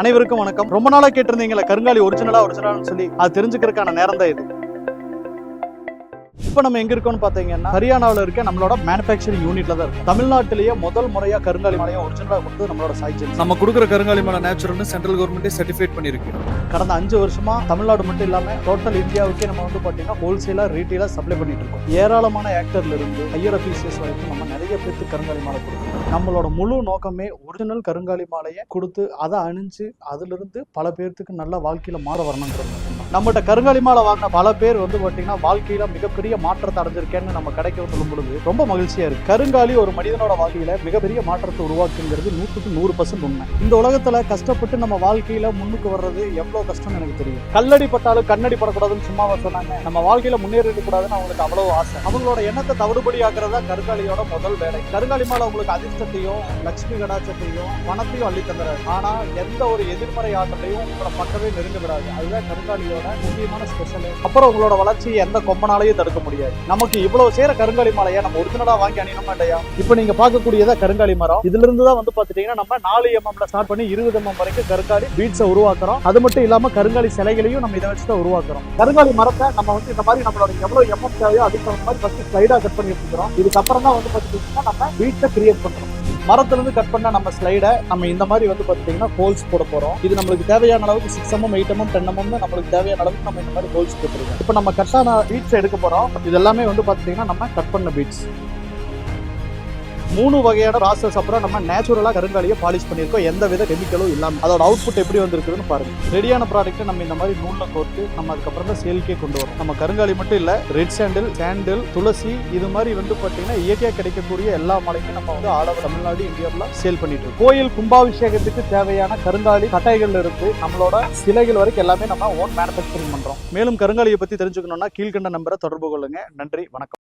அனைவருக்கும் வணக்கம். ரொம்ப நாளா கேட்டிருந்தீங்களா கருங்காலி ஒரிஜினலா ஒரிஜினல் சொல்லி அது தெரிஞ்சுக்கிறதுக்கான நேரம் தான் இது. இப்போ நம்ம எங்க இருக்கோம்னு பாத்தீங்கன்னா ஹரியானாவில் இருக்க நம்மளோட மேனுஃபேக்சரிங் யூனிட்ல தான் இருக்கு தமிழ்நாட்டிலேயே முதல் முறையா கருங்காலி மலையை ஒரிஜினலா கொடுத்து நம்மளோட சாய்ச்சல் நம்ம கொடுக்குற கருங்காலி மலை நேச்சுரல்னு சென்ட்ரல் கவர்மெண்ட்டே சர்டிஃபைட் பண்ணியிருக்கு. கடந்த அஞ்சு வருஷமா தமிழ்நாடு மட்டும் இல்லாம டோட்டல் இந்தியாவுக்கே நம்ம வந்து பாத்தீங்கன்னா ஹோல்சேலா ரீட்டெயிலா சப்ளை பண்ணிட்டு இருக்கோம். ஏராளமான ஆக்டர்ல இருந்து ஹையர் அபிஷியல்ஸ் வரைக்கும் நம்ம நிறைய பேருக்கு கருங்காலி மாலை கொடுக்குறோம். நம்மளோட முழு நோக்கமே ஒரிஜினல் கருங்காலி மாலையை கொடுத்து அதை அணிஞ்சு அதுல இருந்து பல பேர்த்துக்கு நல்ல வாழ்க்கையில மாற மட்டும்தான். நம்மகிட்ட கருங்காலி மாலை வாங்கின பல பேர் வந்து பாத்தீங்கன்னா வாழ்க்கையில மிகப்பெரிய மாற்றத்தை அடைஞ்சிருக்கேன்னு நம்ம கடைக்கு சொல்லும் பொழுது ரொம்ப மகிழ்ச்சியா இருக்கு. கருங்காலி ஒரு மனிதனோட வாழ்க்கையில மிகப்பெரிய மாற்றத்தை உருவாக்குங்கிறது நூற்றுக்கு நூறு பர்சன்ட் உண்மை. இந்த உலகத்துல கஷ்டப்பட்டு நம்ம வாழ்க்கையில முன்னுக்கு வர்றது எவ்வளவு கஷ்டம்னு எனக்கு தெரியும். கல்லடி பட்டாலும் கண்ணடி படக்கூடாதுன்னு சும்மா சொன்னாங்க. நம்ம வாழ்க்கையில முன்னேறிட கூடாதுன்னு அவங்களுக்கு அவ்வளவு ஆசை. அவங்களோட எண்ணத்தை தவிடுபடி ஆக்குறதா கருங்காலியோட முதல் வேலை. கருங்காலி மேல உங்களுக்கு அதிர்ஷ்டத்தையும் லட்சுமி கடாச்சத்தையும் பணத்தையும் அள்ளி தந்துறாரு. ஆனா எந்த ஒரு எதிர்மறை ஆற்றலையும் உங்களை பக்கவே நெருங்க விடாது. அதுதான் கருங்காலியோட முக்கியமான ஸ்பெஷல் அப்புறம் உங்களோட வளர்ச்சியை எந்த கொம்பனாலையும் தடுக்க முடியாது. நமக்கு இவ்வளவு சேர கருங்காலி மாலையா? நம்ம ஒரிஜினலா வாங்கி அணியணும் இல்லையா? இப்போ நீங்க பார்க்கக்கூடியதா கருங்காலி மரம். இதுல இருந்து தான் வந்து பாத்துட்டீங்கன்னா நம்ம நாலு எம்எம்ல ஸ்டார்ட் பண்ணி இருபது எம்எம் வரைக்கும் கருங்காலி பீட்ஸை உருவாக்குறோம். அது மட்டும் இல்லாம கருங்காலி சிலைகளையும் நம்ம இதை வச்சு தான் உருவாக்குறோம். கருங்காலி மரத்தை நம்ம வந்து இந்த மாதிரி நம்மளோட எவ்வளவு எம்எம் தேவையோ அதுக்கு தகுந்த மாதிரி ஃபர்ஸ்ட் ஸ்லைடா கட் பண்ணி வச்சுக்கிறோம் இதுக்கப்புறம் தான் வந்து பாத்துட்டீங்கன்னா நம்ம பீட்ஸை கிரியேட் பண்றோம். மரத்துல இருந்து கட் பண்ண நம்ம ஸ்லைடை நம்ம இந்த மாதிரி வந்து பாத்தீங்கன்னா ஹோல்ஸ் போட போறோம். இது நம்மளுக்கு தேவையான அளவுக்கு six mm eight mm ten நம்மளுக்கு தேவையான அளவுக்கு நம்ம இந்த மாதிரி ஹோல்ஸ் போட்டுருக்கோம். இப்போ நம்ம கட்டான பீட்ஸ் எடுக்க போறோம். இது எல்லாமே வந்து பாத்தீங்கன்னா நம்ம கட் பண்ண பீட்ஸ் மூணு வகையான ப்ராசஸ் அப்புறம் நம்ம நேச்சுரலா கருங்காலியை பாலிஷ் பண்ணியிருக்கோம். எந்த வித கெமிக்கலும் இல்லாம அதோட அவுட்புட் எப்படி வந்திருக்குதுன்னு பாருங்க. ரெடியான ப்ராடக்ட்டை நம்ம இந்த மாதிரி நூல்ல கோர்த்து நம்ம அதுக்கப்புறம் தான் சேல்க்கே கொண்டு வரோம். நம்ம கருங்காலி மட்டும் இல்ல ரெட் சாண்டில் சாண்டில் துளசி இது மாதிரி வந்து பாத்தீங்கன்னா இயற்கையா கிடைக்கக்கூடிய எல்லா மலையும் நம்ம வந்து ஆல் தமிழ்நாடு இந்தியாவில் சேல் பண்ணிட்டு இருக்கோம். கோயில் கும்பாபிஷேகத்துக்கு தேவையான கருங்காலி கட்டைகள் இருந்து நம்மளோட சிலைகள் வரைக்கும் எல்லாமே நம்ம ஓன் மேனுஃபேக்சரிங் பண்றோம். மேலும் கருங்காலியை பத்தி தெரிஞ்சுக்கணும்னா கீழ்கண்ட நம்பரை தொடர்பு கொள்ளுங்க. நன்றி வணக்கம்.